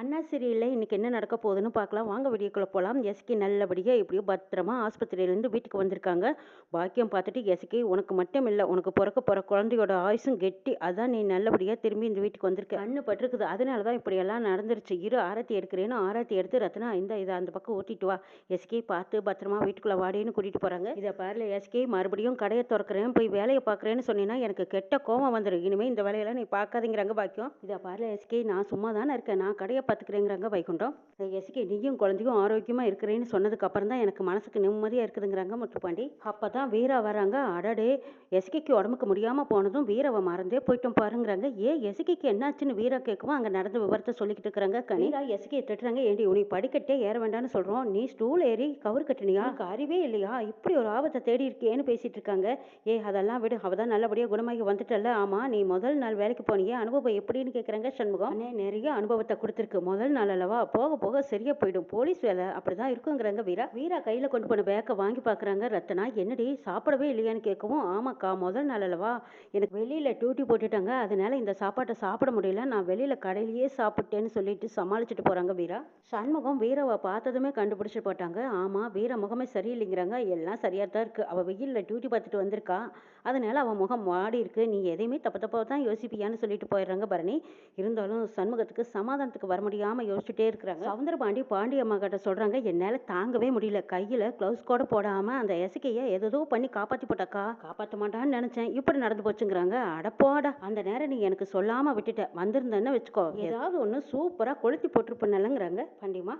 அண்ணா சீரியலில் இன்றைக்கி என்ன நடக்க போகுதுன்னு பார்க்கலாம். வாங்க வீடியோக்குள்ளே போகலாம் எஸ்கே நல்லபடியாக எப்படியோ பத்திரமா ஆஸ்பத்திரியிலேருந்து வீட்டுக்கு வந்திருக்காங்க. பாக்கியம் பார்த்துட்டு எஸ்கே உனக்கு மட்டும் இல்லை உனக்கு பிறக்க போகிற குழந்தையோட ஆயுசும் கெட்டி அதான் நீ நல்லபடியாக திரும்பி இந்த வீட்டுக்கு வந்திருக்க. கண்ணு பட்டிருக்குது. அதனால தான் இப்படியெல்லாம் நடந்துருச்சு. இரு ஆரத்தி எடுக்கிறேன்னு ஆரத்தி எடுத்து ரத்னா இந்த இதை அந்த பக்கம் ஓட்டிட்டு வா. எஸ்கே பார்த்து பத்திரமா வீட்டுக்குள்ளே வாடின்னு கூட்டிகிட்டு போகிறாங்க இதை பாருல எஸ்கே மறுபடியும் கடையை திறக்கிறேன் போய் வேலையை பார்க்குறேன்னு சொன்னீங்கன்னா எனக்கு கெட்ட கோவம் வந்துடும் இனிமேல் இந்த வேலையெல்லாம் நீ பார்க்காதீங்கிறாங்க பாக்கியம். இதை பாருல எஸ்கே நான் சும்மா தானே இருக்கேன். நான் கடையை பார்த்துக்கிறேங்கிறாங்க வைகுண்டம். எஸ்கே நீயும் குழந்தையும் ஆரோக்கியமாக இருக்கிறேன்னு சொன்னதுக்கு அப்புறம் தான் எனக்கு மனசுக்கு நிம்மதியாக இருக்குதுங்கிறாங்க முத்துப்பாண்டி. அப்போ தான் வீரா வராங்க. அடடே எஸ்கேக்கு உடம்புக்கு முடியாமல் போனதும் வீரவை மறந்தே போயிட்டோம் பாருங்கிறாங்க. ஏ எஸ்கேக்கு என்னாச்சுன்னு வீரா கேட்கவும் அங்கே நடந்த விவரத்தை சொல்லிக்கிட்டு இருக்கிறாங்க கனிரா எஸ்கே திட்டுறாங்க. ஏண்டி உனி படிக்கட்டே ஏற வேண்டாம்னு சொல்கிறோம் நீ ஸ்டூல் ஏறி கவர் கட்டினியா? அறிவே இல்லையா? இப்படி ஒரு ஆபத்தை தேடி இருக்கேன்னு பேசிட்டு இருக்காங்க. ஏ அதெல்லாம் விடு. அவ தான் நல்லபடியாக குணமாகி வந்துட்டல்ல. ஆமாம் நீ முதல் நாள் வேலைக்கு போனியே. அனுபவம் எப்படின்னு கேட்குறாங்க சண்முகம். நிறைய அனுபவத்தை கொடுத்துருக்கு முதல் நாள் அல்லவா? போக போக சரியா போயிடும். போலீஸ் வேலை அப்படிதான் இருக்குங்கிறாங்க வீரா. வீரா கையில கொண்டு போன பேக்கை வாங்கி பார்க்குறாங்க ரத்தனா என்னடி சாப்பிடவே இல்லையான்னு கேட்கவும் ஆமாக்கா முதல் நாள் அல்லவா? எனக்கு வெளியில டியூட்டி போட்டுட்டாங்க. அதனால இந்த சாப்பாட்டை சாப்பிட முடியல. நான் வெளியில கடையிலேயே சாப்பிட்டேன்னு சொல்லிட்டு சமாளிச்சுட்டு போறாங்க வீரா. சண்முகம் வீராவை பார்த்ததுமே கண்டுபிடிச்சு போட்டாங்க. ஆமா வீர முகமே சரியில்லைங்கிறாங்க. எல்லாம் சரியா தான் இருக்கு. அவ வெயில்ல டியூட்டி பார்த்துட்டு வந்திருக்கா. அதனால அவன் முகம் மாடி இருக்கு. நீ எதையுமே தப்பு தப்பாக தான் யோசிப்பியான்னு சொல்லிட்டு போயிடுறாங்க பரணி. இருந்தாலும் சண்முகத்துக்கு சமாதானத்துக்கு வர முடியாம யோசிச்சுட்டே இருக்கிறாங்க. சவுந்தரபாண்டி பாண்டி அம்மா கிட்ட சொல்றாங்க என்னால தாங்கவே முடியல. கையில கிளவுஸ் கூட போடாம அந்த எசக்கைய ஏதோ பண்ணி காப்பாத்தி போட்டாக்கா காப்பாத்த மாட்டான்னு நினைச்சேன். இப்படி நடந்து போச்சுங்கிறாங்க. அடப்போடா. அந்த நேரம் நீ எனக்கு சொல்லாம விட்டுட்ட. வந்திருந்தேன்னு வச்சுக்கோ. ஏதாவது ஒண்ணு சூப்பரா கொளுத்தி போட்டிருப்பேன்னுங்கிறாங்க பாண்டியம்மா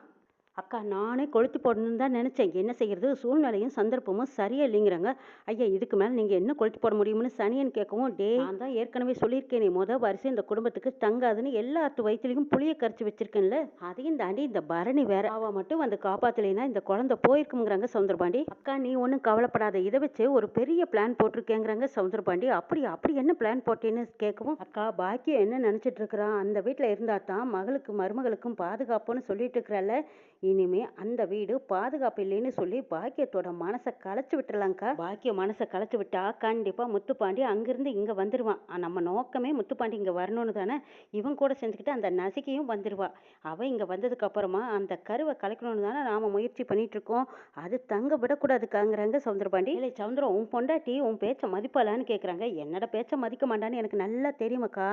அக்கா நானே கொளுத்து போடணும்னு தான் நினச்சேன். என்ன செய்கிறது சூழ்நிலையும் சந்தர்ப்பமும் சரியா இல்லைங்கிறாங்க. ஐயா இதுக்கு மேலே நீங்கள் என்ன கொளுத்து போட முடியும்னு சனியன் கேட்கவும் டே நான் தான் ஏற்கனவே சொல்லியிருக்கேனே மொதல் வரிசை இந்த குடும்பத்துக்கு தங்காதுன்னு எல்லாத்து வயிற்றுலையும் புளிய கரைச்சி வச்சிருக்கேன்ல. அதையும் தாண்டி இந்த பரணி வேற. அவள் மட்டும் வந்து காப்பாற்றலைன்னா இந்த குழந்தை போயிருக்குங்கிறாங்க சவுந்தரபாண்டி. அக்கா நீ ஒன்றும் கவலைப்படாத. இதை வச்சு ஒரு பெரிய பிளான் போட்டிருக்கேங்கிறாங்க சவுந்தரபாண்டி. அப்படி அப்படி என்ன பிளான் போட்டேன்னு கேட்கவும் அக்கா பாக்கியம் என்ன நினச்சிட்டு இருக்கிறான்? அந்த வீட்டில் இருந்தால் தான் மகளுக்கு மருமகளுக்கும் பாதுகாப்புன்னு சொல்லிட்டு இருக்கிறால இனிமே அந்த வீடு பாதுகாப்பு இல்லைன்னு சொல்லி பாக்கியத்தோட மனசை களைச்சு விட்டுறலாங்க்கா பாக்கிய மனசை களைச்சு விட்டா கண்டிப்பா முத்துப்பாண்டி அங்கிருந்து இங்க வந்துருவான். நம்ம நோக்கமே முத்துப்பாண்டி இங்க வரணும்னு தானே இவன் கூட சேர்ந்துக்கிட்டு அந்த நசிக்கையும் வந்துருவா. அவ இங்க வந்ததுக்கு அப்புறமா அந்த கருவை கலைக்கணும்னு தானே நாம முயற்சி பண்ணிட்டு இருக்கோம். அது தங்க விடக்கூடாதுக்காங்கிறாங்க சவுந்தரபாண்டி. இல்லை சவுந்தரம் உன் பொண்டாட்டி உன் பேச்ச மதிப்பாளான்னு கேட்குறாங்க என்னோட பேச்ச மதிக்க மாட்டான்னு எனக்கு நல்லா தெரியுமாக்கா?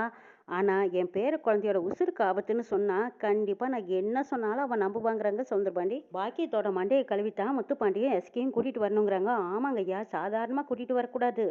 ஆனால் என் பேர குழந்தையோட உசுருக்கு ஆபத்துன்னு சொன்னால் கண்டிப்பாக நான் என்ன சொன்னாலும் அவன் நம்புவாங்கிறாங்க சவுந்தரபாண்டி பாக்கியத்தோட மண்டையை கழுவித்தான் முத்துப்பாண்டியும் எஸ்கேயும் கூட்டிகிட்டு வரணுங்கிறாங்க. ஆமாங்க ஐயா சாதாரணமாக கூட்டிகிட்டு வரக்கூடாது.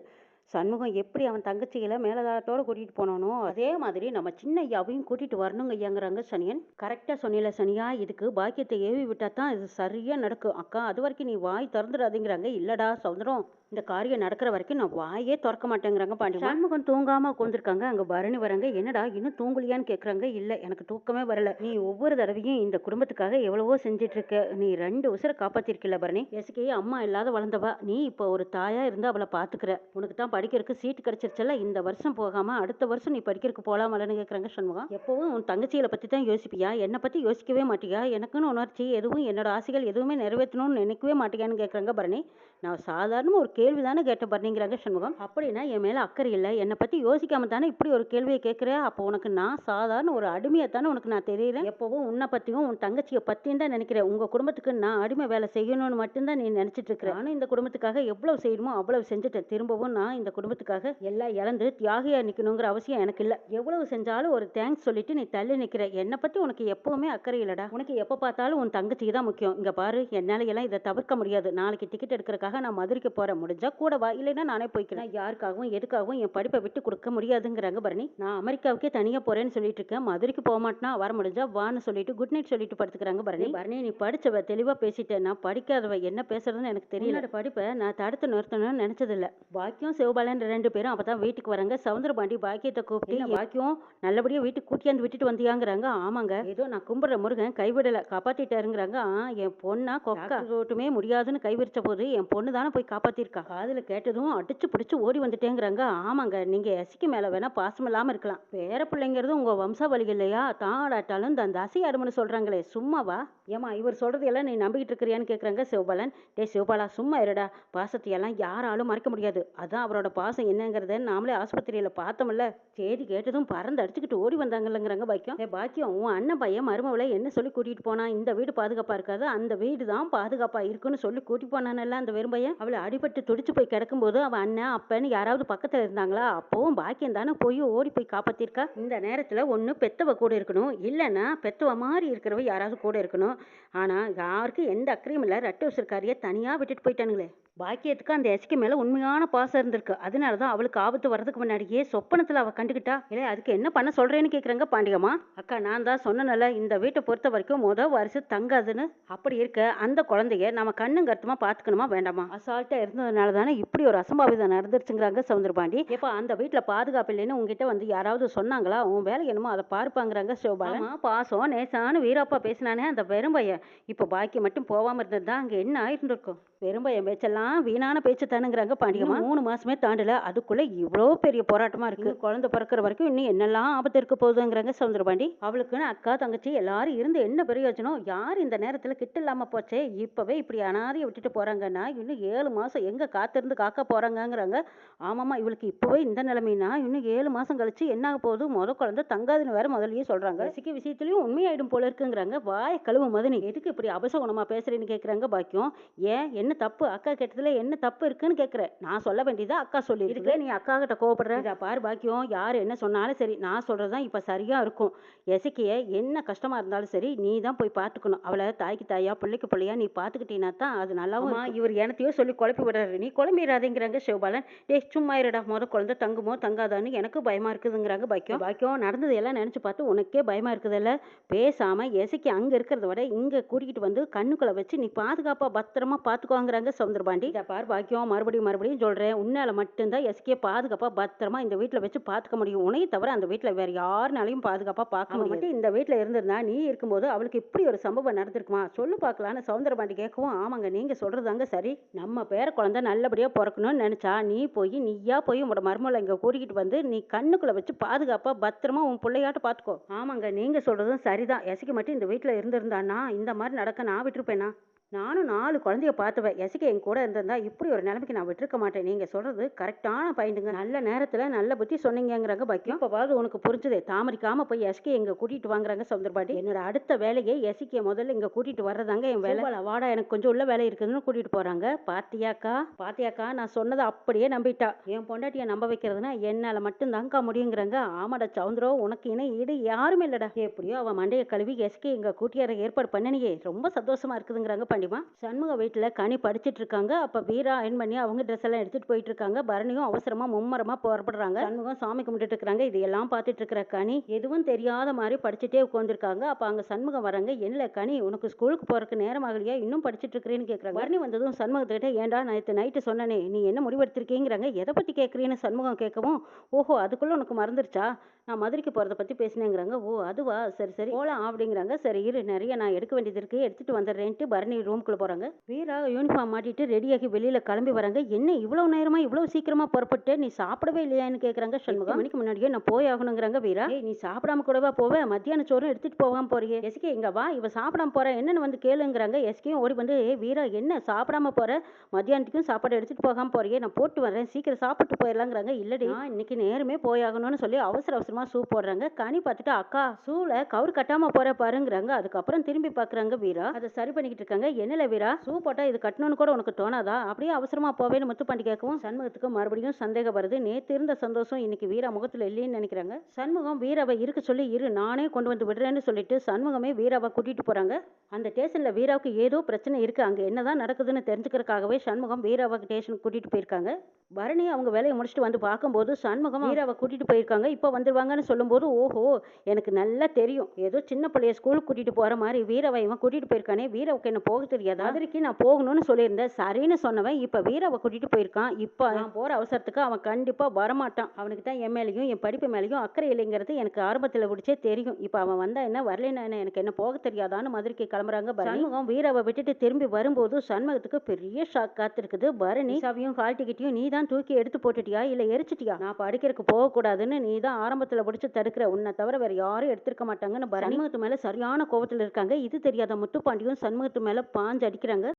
சண்முகம் எப்படி அவன் தங்கச்சிகளை மேலதாளத்தோட கூட்டிகிட்டு போனானோ அதே மாதிரி நம்ம சின்ன ஐயாவையும் கூட்டிகிட்டு வரணுங்க ஐயாங்கிறாங்க சனியன். கரெக்டாக சொன்னில சனியா இதுக்கு பாக்கியத்தை ஏவி விட்டால் தான் இது சரியாக நடக்கும். அக்கா அது வரைக்கும் நீ வாய் திறந்துடாதீங்கிறாங்க. இல்லைடா சவுந்தரம். இந்த காரியம் நடக்கிற வரைக்கும் நான் வாயே திறக்க மாட்டேங்கிறாங்க பாண்டி. சண்முகம் தூங்காம உட்காந்துருக்காங்க அங்க பரணி வராங்க. என்னடா இன்னும் தூங்கலையான்னு கேக்குறாங்க. இல்ல எனக்கு தூக்கமே வரல. நீ ஒவ்வொரு தடவையும் இந்த குடும்பத்துக்காக எவ்வளவோ செஞ்சுட்டு இருக்க நீ ரெண்டு உசுரை காப்பாத்திருக்கல பரணி. எசுக்கே அம்மா இல்லாத வளர்ந்தவா? நீ இப்போ ஒரு தாயா இருந்து அவளை பாத்துக்கிற. உனக்கு தான் படிக்கிறதுக்கு சீட் கிடைச்சிருச்சல இந்த வருஷம் போகாம அடுத்த வருஷம் நீ படிக்கிறதுக்கு போலாமலன்னு கேக்குறாங்க சண்முகம். எப்பவும் உன் தங்கச்சிகளை பத்தி தான் யோசிப்பியா? என்னை பத்தி யோசிக்கவே மாட்டியா? எனக்குன்னு உணர்ச்சி எதுவும் என்னோட ஆசைகள் எதுவுமே நிறைவேற்றணும்னு நினைக்கவே மாட்டியான்னு கேக்குறாங்க பரணி. நான் சாதாரண ஒரு கேள்வி தானே கேட்டேன் பரணிங்கிறாங்க சண்முகம் அப்படின்னா என் மேலே அக்கறை இல்லை. என்னை பற்றி யோசிக்காம தானே இப்படி ஒரு கேள்வியை கேட்குற அப்போ உனக்கு நான் சாதாரண ஒரு அடிமையை தானே உனக்கு நான் தெரியறேன் எப்போவும் உன்னை பற்றியும் உன் தங்கச்சியை பற்றியும் தான் நினைக்கிறேன். உங்கள் குடும்பத்துக்கு நான் அடிமை வேலை செய்யணும்னு மட்டும்தான் நீ நினச்சிட்டு இருக்கிற. ஆனால் இந்த குடும்பத்துக்காக எவ்வளவு செய்யணுமோ அவ்வளவு செஞ்சுட்டேன். திரும்பவும் நான் இந்த குடும்பத்துக்காக எல்லாம் இழந்து தியாகியாக நிற்கணுங்கிற அவசியம் எனக்கு இல்லை. எவ்வளவு செஞ்சாலும் ஒரு தேங்க்ஸ் சொல்லிட்டு நீ தள்ளி நிற்கிற என்னை பற்றி உனக்கு எப்போவுமே அக்கறை இல்லடா. உனக்கு எப்போ பார்த்தாலும் உன் தங்கச்சிக்கு தான் முக்கியம். இங்கே பாரு என்னால் எல்லாம் இதை தவிர்க்க முடியாது. நாளைக்கு டிக்கெட் எடுக்கிறதுக்காக நான் மதுரைக்கு போகிறேன் முடிஞ்சா கூட வா இல்லைன்னா நானே போய்க்கிறேன். யாருக்காகவும் எதுக்காகவும் என் படிப்பை விட்டு கொடுக்க முடியாதுங்கிறாங்க பரணி. நான் அமெரிக்காவுக்கே தனியா போறேன்னு சொல்லிட்டு இருக்கேன். மதுரைக்கு போக மாட்டேனா? வர முடிஞ்சா வான்னு சொல்லிட்டு குட் நைட் சொல்லிட்டு படுத்துக்கிறாங்க பரணி. பரணி நீ படிச்சவ தெளிவா பேசிட்டேன் நான் படிக்காதவ என்ன பேசுறதுன்னு எனக்கு தெரியல. படிப்பை நான் தடுத்து நிறுத்தணும்னு நினைச்சதில்ல. பாக்கியம் சிவபாலன் ரெண்டு பேரும் அப்பதான் வீட்டுக்கு வராங்க. சவுந்தரபாண்டி பாக்கியத்தை கூப்பிட்டு "என்ன பாக்கியம் நல்லபடியா வீட்டுக்கு கூட்டியாந்து விட்டுட்டு வந்தியாங்கிறாங்க. ஆமாங்க. ஏதோ நான் கும்பிடுற முருகன் கைவிடல. காப்பாத்திட்டாருங்கிறாங்க. ஆ என் பொண்ணா கொக்கா. ஓட்டுமே முடியாதுன்னு கைவிரிச்ச போது என் பொண்ணு தானே போய் காப்பாத்திருக்கா? இருக்கா காதில் கேட்டதும் அடிச்சு பிடிச்சி ஓடி வந்துட்டேங்கிறாங்க. ஆமாங்க நீங்க எசிக்கு மேல வேணா பாசம் இல்லாம இருக்கலாம். பேர பிள்ளைங்கிறது உங்க வம்சாவளி இல்லையா? தாடாட்டாலும் இந்த தசை ஆடுமனு சொல்றாங்களே சும்மாவா? ஏமா இவர் சொல்றது எல்லாம் நீ நம்பிக்கிட்டு இருக்கிறியான்னு கேக்குறாங்க சிவபாலன். டேய் சிவபாலா சும்மா இருடா. பாசத்தையெல்லாம் யாராலும் மறைக்க முடியாது. அதான் அவரோட பாசம் என்னங்கிறத நாமளே ஆஸ்பத்திரியில பார்த்தோம்ல. செய்தி கேட்டதும் பறந்து அடிச்சுக்கிட்டு ஓடி வந்தாங்கல்லங்கிறாங்க பாக்கியம். ஏ பாக்கியம் உன் அண்ணன் பையன் மருமவளை என்ன சொல்லி கூட்டிட்டு போனா? இந்த வீடு பாதுகாப்பா இருக்காது. அந்த வீடு தான் பாதுகாப்பா இருக்குன்னு சொல்லி கூட்டி போனானல்ல அந்த வெறும் பையன்? அவளை அடிபட்டு துடிச்சு போய் கிடக்கும்போது அவன் அண்ணன் அப்பன்னு யாராவது பக்கத்தில் இருந்தாங்களா? அப்போவும் பாக்கியம் தானே போய் ஓடி போய் காப்பாத்திருக்கா? இந்த நேரத்தில் ஒன்று பெத்தவ கூட இருக்கணும். இல்லைன்னா பெத்தவ மாதிரி இருக்கிறவ யாராவது கூட இருக்கணும். ஆனால் யாருக்கும் எந்த அக்கறையும் இல்லை. ரெட்டை உசுருக்காரியை தனியாக விட்டுட்டு போயிட்டானுங்களே. பாக்கியத்துக்கு அந்த எஸ்கே மேல உண்மையான பாசம் இருந்திருக்கு. அதனால தான் அவளுக்கு ஆபத்து வர்றதுக்கு முன்னாடியே சொப்பனத்துல அவ கண்டுக்கிட்டா இல்லை அதுக்கு என்ன பண்ண சொல்றேன்னு கேக்குறாங்க பாண்டியம்மா? அக்கா நான் தான் சொன்னேன்ல இந்த வீட்டை பொறுத்த வரைக்கும் முத வருஷம் தங்காதுன்னு. அப்படி இருக்க அந்த குழந்தைய நம்ம கண்ணும் கருத்துமா பாத்துக்கணுமா? வேண்டாமா? அசால்ட்டா இருந்ததுனால தானே இப்படி ஒரு அசம்பாவிதம் நடந்துருச்சுங்கிறாங்க சவுந்தரபாண்டி எப்ப அந்த வீட்டுல பாதுகாப்பு இல்லைன்னு உங்ககிட்ட வந்து யாராவது சொன்னாங்களா? உன் வேலை என்னமோ அதை பார்ப்பாங்கிறாங்க சிவபாலன். ஆமா, பாசம் நேசான வீராப்பா பேசினானே அந்த பெரும்பையன். இப்போ பாக்கி மட்டும் போகாம இருந்தது தான் அங்க என்ன ஆயிருந்திருக்கும்? பெரும்பையன் பேச்செல்லாம் வீணான பேச்சு தானுங்கிறாங்க. பாண்டியம்மா மூணு மாசமே தாண்டல. அதுக்குள்ள இவ்வளோ பெரிய போராட்டமா இருக்கு. குழந்தை பிறக்கிற வரைக்கும் இன்னும் என்னெல்லாம் ஆபத்து இருக்க போகுதுங்கிறாங்க சவுந்தரபாண்டி. அவளுக்குன்னு அக்கா தங்கச்சி எல்லாரும் இருந்து என்ன பிரயோஜனம்? யார் இந்த நேரத்துல கிட்ட இல்லாம போச்சே? இப்பவே இப்படி அனாதையை விட்டுட்டு போறாங்கன்னா இன்னும் ஏழு மாசம் எங்க காத்திருந்து காக்க போறாங்கங்கிறாங்க. ஆமாம்மா இவளுக்கு இப்போவே இந்த நிலைமைனா இன்னும் ஏழு மாசம் கழிச்சு என்ன ஆக போகுது? முத குழந்தை தங்காதுன்னு வேற முதல்லயே சொல்றாங்க. ரசிக்க விஷயத்துலயும் உண்மையாயிடும் போல இருக்குங்கிறாங்க. வாய கழுவு மதனி. எதுக்கு இப்படி அபசகுணமா பேசுறேன்னு கேக்குறாங்க பாக்கியம். ஏன்? என்ன தப்பு? அக்கா கேட்டதுல என்ன தப்பு இருக்குன்னு கேக்குறேன் நான் சொல்ல வேண்டியதா அக்கா சொல்லி இருக்கு நீ அக்கா கிட்ட கோவப்படுற? இதா பாரு பாக்கியம் யார் என்ன சொன்னாலும் சரி நான் சொல்றதுதான் இப்ப சரியா இருக்கும். எசக்கிய என்ன கஷ்டமா இருந்தாலும் சரி நீ தான் போய் பார்த்துக்கணும் அவளை தாய்க்கு தாயா பிள்ளைக்கு பிள்ளையா நீ பார்த்துக்கிட்டீங்கன்னா தான் அது நல்லாவும். இவர் எனத்தையோ சொல்லி குழப்பி விடுறாரு. நீ குழம்பிடாதேங்கிறாங்க சிவபாலன். டேய் சும்மா இருடா. முத குழந்தை தங்குமோ தங்காதான்னு எனக்கு பயமா இருக்குதுங்கிறாங்க பாக்கியம். பாக்கியம் நடந்தது எல்லாம் நினைச்சு பார்த்து உனக்கே பயமா இருக்குதுல்ல? பேசாம எசக்கி அங்க இருக்கிறத விட இங்க கூட்டிகிட்டு வந்து கண்ணுக்குள்ள வச்சு நீ பாதுகாப்பா பத்திரமா பாத்துக்குவாங்கிறாங்க சவுந்தரபாண்டி இதை பார் பாக்கியம் மறுபடியும் மறுபடியும் சொல்றேன். உன்னால மட்டும்தான் எஸ்கே பாதுகாப்பா பத்திரமா இந்த வீட்டுல வச்சு பாத்துக்க முடியும். உனையை தவிர அந்த வீட்டுல வேற யாருனாலையும் பாதுகாப்பா பார்க்க முடியும் மட்டும் இந்த வீட்டுல இருந்திருந்தா நீ இருக்கும்போது அவளுக்கு இப்படி ஒரு சம்பவம் நடந்திருக்குமா? சொல்லு பார்க்கலான்னு சவுந்தரபாண்டி கேட்கவும் ஆமாங்க நீங்க சொல்றதாங்க சரி. நம்ம பேர குழந்தை நல்லபடியா பிறக்கணும்னு நினைச்சா நீ போய் நீயா போய் உங்களோட மருமலை இங்க கூட்டிகிட்டு வந்து நீ கண்ணுக்குள்ள வச்சு பாதுகாப்பா பத்திரமா உன் பிள்ளையாட்ட பாத்துக்கோ. ஆமாங்க நீங்க சொல்றதும் சரிதான். எசைக்கு மட்டும் இந்த வீட்டுல இருந்திருந்தானா இந்த மாதிரி நடக்க நான் விட்டுருப்பேனா? நானும் நாலு குழந்தைய பார்த்துவேன் எசிக்க என் கூட இருந்திருந்தா இப்படி ஒரு நிலைமைக்கு நான் விட்டுருக்க மாட்டேன். நீங்க சொல்றது கரெக்டான பாயிண்ட்டுங்க. நல்ல நேரத்துல நல்ல புத்தி சொன்னீங்கங்கிறாங்க பாக்கியம் இப்போவாது உனக்கு புரிஞ்சுதே தாமரிக்காம போய் எஸ்கே எங்க கூட்டிட்டு வாங்குறாங்க சவுந்தரபாட்டி என்னோட அடுத்த வேலையை எசிக்க முதல்ல இங்க கூட்டிட்டு வர்றதாங்க என் வேலை. "சூப்பலா, வாடா எனக்கு கொஞ்சம் உள்ள வேலை இருக்குதுன்னு கூட்டிட்டு போறாங்க. பாத்தியாக்கா? பாத்தியாக்கா நான் சொன்னதை அப்படியே நம்பிட்டா. என் பொண்டாட்டியை நம்ப வைக்கிறதுனா என்னால மட்டும் தான்க்கா முடியுங்கிறாங்க. ஆமாடா சவுந்தரோ உனக்கு இணை ஈடு யாருமே இல்லடா. எப்படியோ அவன் மண்டைய கழுவி எஸ்கே இங்க கூட்டியார ஏற்பாடு பண்ணனியே. ரொம்ப சந்தோஷமா இருக்குதுங்கிறாங்க பாண்டிமா சண்முக வீட்டில் கனி படிச்சுட்டு இருக்காங்க. அப்போ வீரா அயன் பண்ணி அவங்க ட்ரெஸ் எல்லாம் எடுத்துட்டு போயிட்டு இருக்காங்க. பரணியும் அவசரமாக மும்மரமாக புறப்படுறாங்க. சண்முகம் சாமி கும்பிட்டுட்டு இது எல்லாம் பார்த்துட்டு இருக்கிற கனி எதுவும் தெரியாத மாதிரி படிச்சுட்டே உட்காந்துருக்காங்க அப்போ அங்கே சண்முகம் வராங்க. என்ன கனி உனக்கு ஸ்கூலுக்கு போகிறக்கு நேரம் ஆகலையா? இன்னும் படிச்சுட்டு இருக்கிறேன்னு கேட்குறாங்க பரணி வந்ததும் சண்முகத்துக்கிட்ட ஏன்டா நேற்று நைட்டு சொன்னனே நீ என்ன முடிவெடுத்திருக்கீங்கிறாங்க? எதை பற்றி கேட்குறீன்னு சண்முகம் கேட்கவும் ஓஹோ அதுக்குள்ளே உனக்கு மறந்துருச்சா? நான் மதுரைக்கு போறத பத்தி பேசினேங்கிறாங்க. ஓ அதுவா? சரி சரி. போலாம் அப்படிங்கிறாங்க. சரி இரு. நிறைய நான் எடுக்க வேண்டியது இருக்கு. எடுத்துட்டு வந்துடுறேன்ட்டு பரணி ரூம்குள்ள போறாங்க. வீரா யூனிஃபார்ம் மாட்டிட்டு ரெடியாகி வெளியில கிளம்பி வராங்க. என்ன இவ்வளவு நேரமா இவ்வளவு சீக்கிரமா புறப்பட்டு நீ சாப்பிடவே இல்லையான்னு கேக்குறாங்க சண்முகம். மணிக்கு முன்னாடியே நான் போய் ஆகணுங்கிறாங்க வீரா. ஏய் நீ சாப்பிடாம கூடவா போவ? மத்தியான சோறும் எடுத்துட்டு போகாம போறியே. எஸ்கே இங்க வா. இவ சாப்பிடாம போற. என்னன்னு வந்து கேளுங்கிறாங்க. எஸ்கேயும் ஓடி வந்து ஏய் வீரா என்ன சாப்பிடாம போற? மத்தியானத்துக்கும் சாப்பாடு எடுத்துட்டு போகாம போறியே. நான் போட்டு வரேன் சீக்கிரம் சாப்பிட்டு போயிடலாங்கிறாங்க. இல்லடி இன்னைக்கு நேரமே போயாகணும்னு சொல்லி அவசர அவசரமா ஷூ போடுறாங்க. கனி பார்த்துட்டு அக்கா ஷூல கவர் கட்டாம போற பாருங்கிறாங்க. அதுக்கப்புறம் திரும்பி பாக்குறாங்க வீரா. அதை சரி பண்ணிக்கிட்டு இருக்காங்க. என்னல வீரா? ஷூ போட்டா இது கட்டணும்னு கூட உனக்கு தோணாதா? அப்படியே அவசரமா போவேன்னு முத்துப்பாண்டி கேட்கவும் சண்முகத்துக்கு மறுபடியும் சந்தேகம் வருது. நேத்து இருந்த சந்தோஷம் இன்னைக்கு வீரா முகத்துல இல்லைன்னு நினைக்கிறாங்க. சண்முகம் வீராவை இருக்க சொல்லி இரு நானே கொண்டு வந்து விடுறேன்னு சொல்லிட்டு சண்முகமே வீராவை கூட்டிட்டு போறாங்க. அந்த ஸ்டேஷன்ல வீராவுக்கு ஏதோ பிரச்சனை இருக்கு. அங்க என்னதான் நடக்குதுன்னு தெரிஞ்சுக்கிறதுக்காகவே சண்முகம் வீராவை ஸ்டேஷனுக்கு கூட்டிட்டு போயிருக்காங்க. பரணி அவங்க வேலையை முடிச்சுட்டு வந்து பார்க்கும்போது சண்முகம் வீராவை கூட்டிட்டு போயிருக்காங்க. இப்போ வந்துருவாங்க இருக்காங்கன்னு சொல்லும்போது ஓஹோ எனக்கு நல்லா தெரியும். ஏதோ சின்ன பிள்ளைய ஸ்கூலுக்கு கூட்டிட்டு போற மாதிரி வீரவை இவன் கூட்டிட்டு போயிருக்கானே வீரவுக்கு என்ன போக தெரியாதா. மதுரைக்கு நான் போகணும்னு சொல்லியிருந்தேன். சரின்னு சொன்னவன் இப்ப வீரவை கூட்டிட்டு போயிருக்கான். இப்ப நான் போற அவசரத்துக்கு அவன் கண்டிப்பா வரமாட்டான். அவனுக்கு தான் என் மேலேயும் என் படிப்பு மேலேயும் அக்கறை இல்லைங்கிறது எனக்கு ஆரம்பத்துல பிடிச்சே தெரியும். இப்ப அவன் வந்தா என்ன வரலைன்னா என்ன எனக்கு என்ன போக தெரியாதான்னு மதுரைக்கு கிளம்புறாங்க சண்முகம் வீரவை விட்டுட்டு திரும்பி வரும்போது சண்முகத்துக்கு பெரிய ஷாக் காத்திருக்குது. பரணி சாவியும் ஹால் டிக்கெட்டையும் நீ தான் தூக்கி எடுத்து போட்டுட்டியா? இல்ல எரிச்சிட்டியா? நான் படிக்கிறதுக்கு போகக்கூடாதுன்னு நீ தான் ஆரம்பத்துல பிடிச்சி தடுக்கிற உன்னை தவிர வேற யாரும் எடுத்திருக்க மாட்டாங்கன்னு சண்முகத்து மேல சரியான கோபத்துல இருக்காங்க. இது தெரியாத முத்துப்பாண்டியும் சண்முகத்து மேல பாஞ்சு அடிக்கிறாங்க.